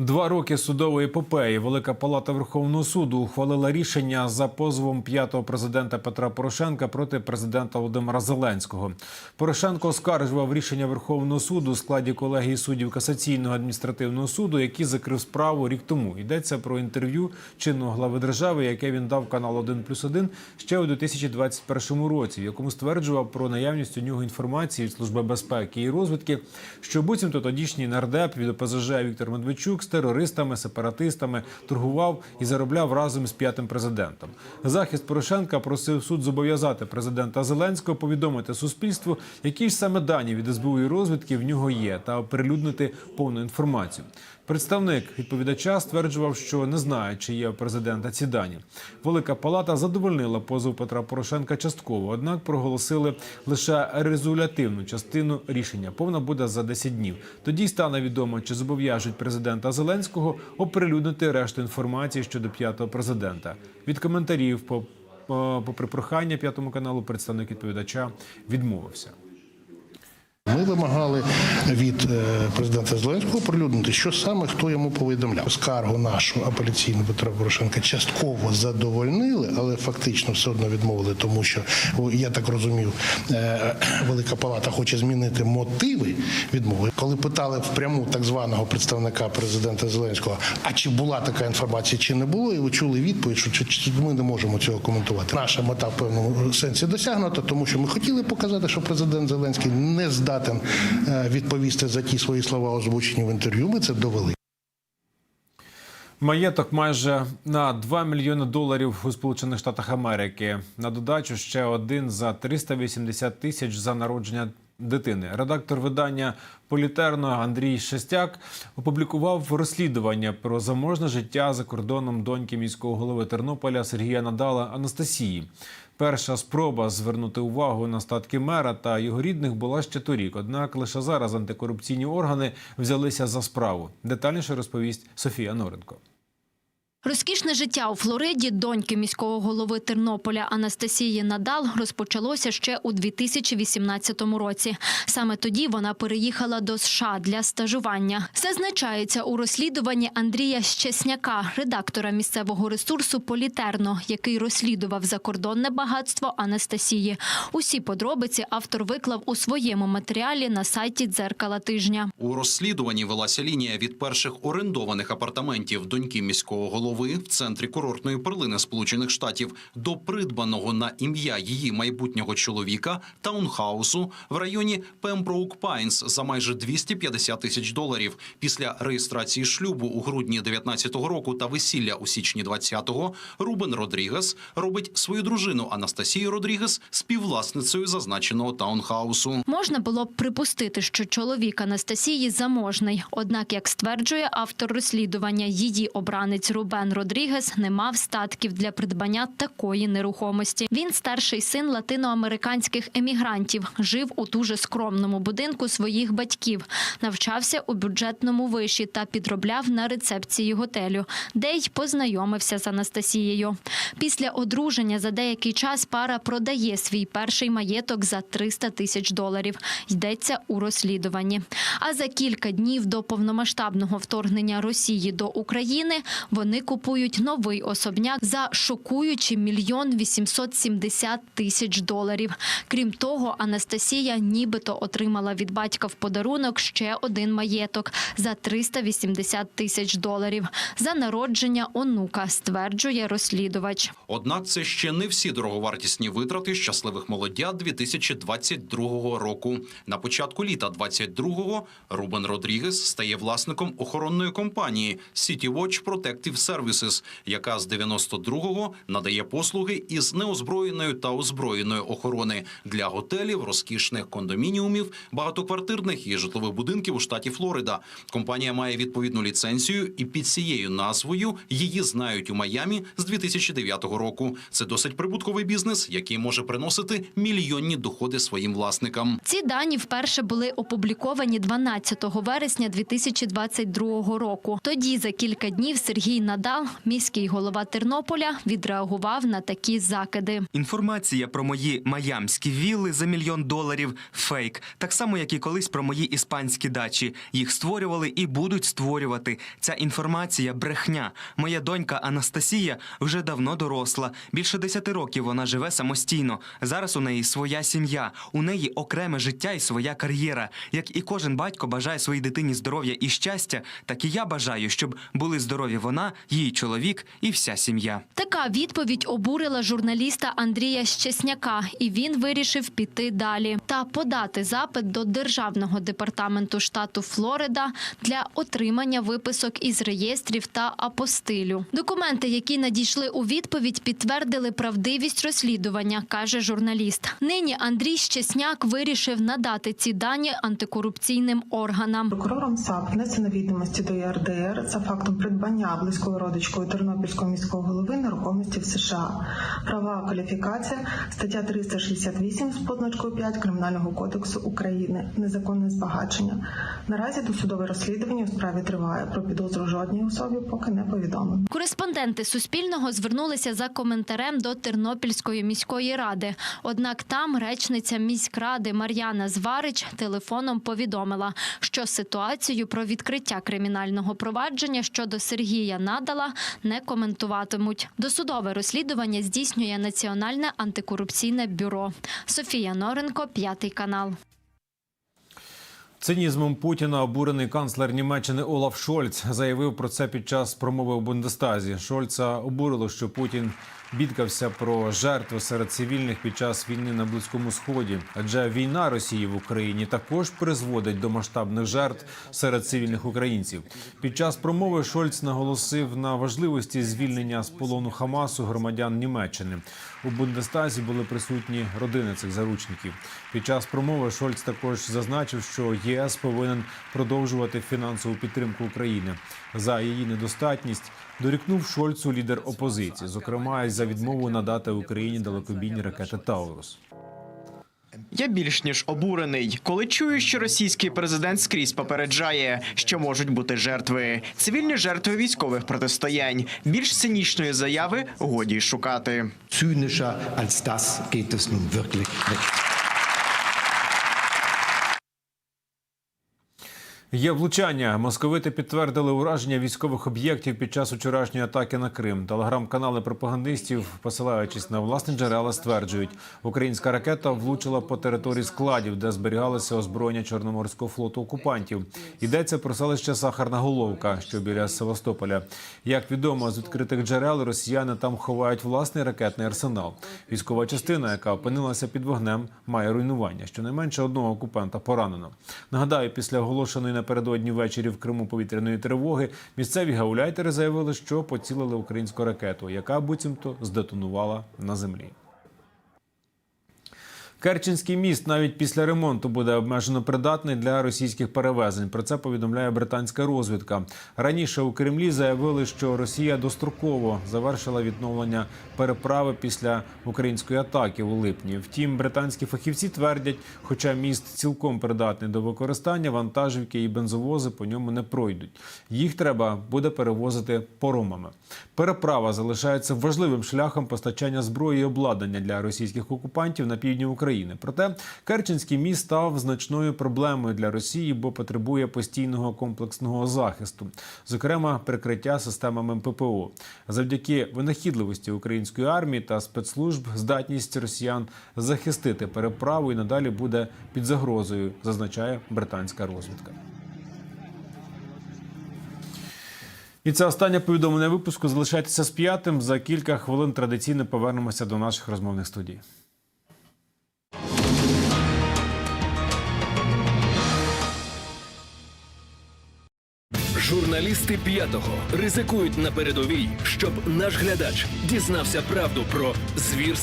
Два роки судової епопеї Велика Палата Верховного суду ухвалила рішення за позовом п'ятого президента Петра Порошенка проти президента Володимира Зеленського. Порошенко оскаржував рішення Верховного суду у складі колегії суддів касаційного адміністративного суду, який закрив справу рік тому. Йдеться про інтерв'ю чинного глави держави, яке він дав каналу 1+,1 ще у 2021 році, в якому стверджував про наявність у нього інформації від служби безпеки і розвідки, що буцімто тодішній нардеп від ОПЗЖ Віктор Медведчук терористами, сепаратистами торгував і заробляв разом з п'ятим президентом. Захист Порошенка просив суд зобов'язати президента Зеленського повідомити суспільству, які ж саме дані від СБУ і розвідки в нього є, та оприлюднити повну інформацію. Представник відповідача стверджував, що не знає, чи є президента ці дані. Велика палата задовольнила позов Петра Порошенка частково, однак проголосили лише резолютивну частину рішення. Повна буде за 10 днів. Тоді стане відомо, чи зобов'яжуть президента Зеленського оприлюднити решту інформації щодо п'ятого президента. Від коментарів по попри прохання п'ятому каналу, представник відповідача відмовився. Ми вимагали від е, президента Зеленського оприлюднити, що саме хто йому повідомляв. Скаргу нашу апеляційну Петра Порошенка частково задовольнили, але фактично все одно відмовили, тому що я так розумів, е, Велика Палата хоче змінити мотиви відмови. Коли питали впряму так званого представника президента Зеленського, а чи була така інформація, чи не було, і ви чули відповідь, що ми не можемо цього коментувати. Наша мета в певному сенсі досягнута, тому що ми хотіли показати, що президент Зеленський не здатен відповісти за ті свої слова, озвучені в інтерв'ю. Ми це довели. Маєток майже на 2 мільйони доларів у Сполучених Штатах Америки. На додачу ще один за 380 тисяч за народження дитини. Редактор видання Політерно Андрій Шестяк опублікував розслідування про заможне життя за кордоном доньки міського голови Тернополя Сергія Надала Анастасії. Перша спроба звернути увагу на статки мера та його рідних була ще торік. Однак лише зараз антикорупційні органи взялися за справу. Детальніше розповість Софія Норенко. Розкішне життя у Флориді доньки міського голови Тернополя Анастасії Надал розпочалося ще у 2018 році. Саме тоді вона переїхала до США для стажування. Зазначається у розслідуванні Андрія Щесняка, редактора місцевого ресурсу Політерно, який розслідував закордонне багатство Анастасії. Усі подробиці автор виклав у своєму матеріалі на сайті «Дзеркала тижня». У розслідуванні велася лінія від перших орендованих апартаментів доньки міського голови в центрі курортної перлини Сполучених Штатів до придбаного на ім'я її майбутнього чоловіка таунхаусу в районі Пемброук Пайнс за майже 250 тисяч доларів. Після реєстрації шлюбу у грудні 19-го року та весілля у січні 20-го Рубен Родрігес робить свою дружину Анастасію Родрігес співвласницею зазначеного таунхаусу. Можна було б припустити, що чоловік Анастасії заможний. Однак, як стверджує автор розслідування, її обранець Рубен Родрігес не мав статків для придбання такої нерухомості. Він старший син латиноамериканських емігрантів, жив у дуже скромному будинку своїх батьків, навчався у бюджетному виші та підробляв на рецепції готелю, де й познайомився з Анастасією. Після одруження за деякий час пара продає свій перший маєток за 300 тисяч доларів. Йдеться у розслідуванні. А за кілька днів до повномасштабного вторгнення Росії до України вони купують новий особняк за шокуючі мільйон 870 тисяч доларів. Крім того, Анастасія нібито отримала від батька в подарунок ще один маєток за 380 тисяч доларів за народження онука, стверджує розслідувач. Однак це ще не всі дороговартісні витрати щасливих молодят 2022 року. На початку літа 22-го Рубен Родрігес стає власником охоронної компанії City Watch Protective Services, яка з 92-го надає послуги із неозброєної та озброєної охорони для готелів, розкішних кондомініумів, багатоквартирних і житлових будинків у штаті Флорида. Компанія має відповідну ліцензію, і під цією назвою її знають у Майамі з 2009 року. Це досить прибутковий бізнес, який може приносити мільйонні доходи своїм власникам. Ці дані вперше були опубліковані 12 вересня 2022 року. Тоді за кілька днів Сергій Надал скандал, міський голова Тернополя відреагував на такі закиди. Інформація про мої майамські вілли за мільйон доларів фейк, так само як і колись про мої іспанські дачі. Їх створювали і будуть створювати. Ця інформація брехня. Моя донька Анастасія вже давно доросла. Більше десяти років вона живе самостійно. Зараз у неї своя сім'я, у неї окреме життя і своя кар'єра. Як і кожен батько бажає своїй дитині здоров'я і щастя, так і я бажаю, щоб були здорові вона, її чоловік і вся сім'я. Така відповідь обурила журналіста Андрія Щесняка, і він вирішив піти далі та подати запит до державного департаменту штату Флорида для отримання виписок із реєстрів та апостилю. Документи, які надійшли у відповідь, підтвердили правдивість розслідування, каже журналіст. Нині Андрій Щесняк вирішив надати ці дані антикорупційним органам. Прокурором САП внесено відомості до ЄРДР за фактом придбання близькою родичкою Тернопільського міського голови нерухомості в США. Права кваліфікація стаття 368 з позначкою 5 Кримінального кодексу України. Незаконне збагачення. Наразі досудове розслідування у справі триває. Про підозру жодній особі поки не повідомлено. Кореспонденти Суспільного звернулися за коментарем до Тернопільської міської ради. Однак там речниця міськради Мар'яна Зварич телефоном повідомила, що ситуацію про відкриття кримінального провадження щодо Сергія Надала не коментуватимуть. Досудове розслідування здійснює Національне антикорупційне бюро. Софія Норенко, п'ятий канал. Цинізмом Путіна обурений канцлер Німеччини Олаф Шольц заявив про це під час промови у Бундестазі. Шольца обурило, що Путін бідкався про жертви серед цивільних під час війни на близькому сході. Адже війна Росії в Україні також призводить до масштабних жертв серед цивільних українців. Під час промови Шольц наголосив на важливості звільнення з полону Хамасу громадян Німеччини. У Бундестазі були присутні родини цих заручників. Під час промови Шольц також зазначив, що ЄС повинен продовжувати фінансову підтримку України за її недостатність. Дорікнув Шольцу лідер опозиції, зокрема й за відмову надати Україні далекобійні ракети Таурус. Я більш ніж обурений, коли чую, що російський президент скрізь попереджає, що можуть бути жертви, цивільні жертви військових протистоянь. Більш цинічної заяви годі й шукати. zynischer als das geht es nun wirklich nicht. Є влучання. Московити підтвердили ураження військових об'єктів під час вчорашньої атаки на Крим. Телеграм-канали пропагандистів, посилаючись на власні джерела, стверджують, українська ракета влучила по території складів, де зберігалося озброєння Чорноморського флоту окупантів. Йдеться про селище Сахарна Головка, що біля Севастополя. Як відомо з відкритих джерел, росіяни там ховають власний ракетний арсенал. Військова частина, яка опинилася під вогнем, має руйнування. Щонайменше одного окупанта поранено. Нагадаю, після оголошеної напередодні ввечері в Криму повітряної тривоги місцеві гауляйтери заявили, що поцілили українську ракету, яка буцімто здетонувала на землі. Керченський міст навіть після ремонту буде обмежено придатний для російських перевезень. Про це повідомляє британська розвідка. Раніше у Кремлі заявили, що Росія достроково завершила відновлення переправи після української атаки у липні. Втім, британські фахівці твердять, хоча міст цілком придатний до використання, вантажівки і бензовози по ньому не пройдуть. Їх треба буде перевозити поромами. Переправа залишається важливим шляхом постачання зброї і обладнання для російських окупантів на півдні України. Проте Керченський міст став значною проблемою для Росії, бо потребує постійного комплексного захисту, зокрема прикриття системами ППО. Завдяки винахідливості української армії та спецслужб здатність росіян захистити переправу і надалі буде під загрозою, зазначає британська розвідка. І це останнє повідомлення випуску. Залишайтеся з п'ятим. За кілька хвилин традиційно повернемося до наших розмовних студій. Журналісти п'ятого ризикують на передовій, щоб наш глядач дізнався правду про звірства.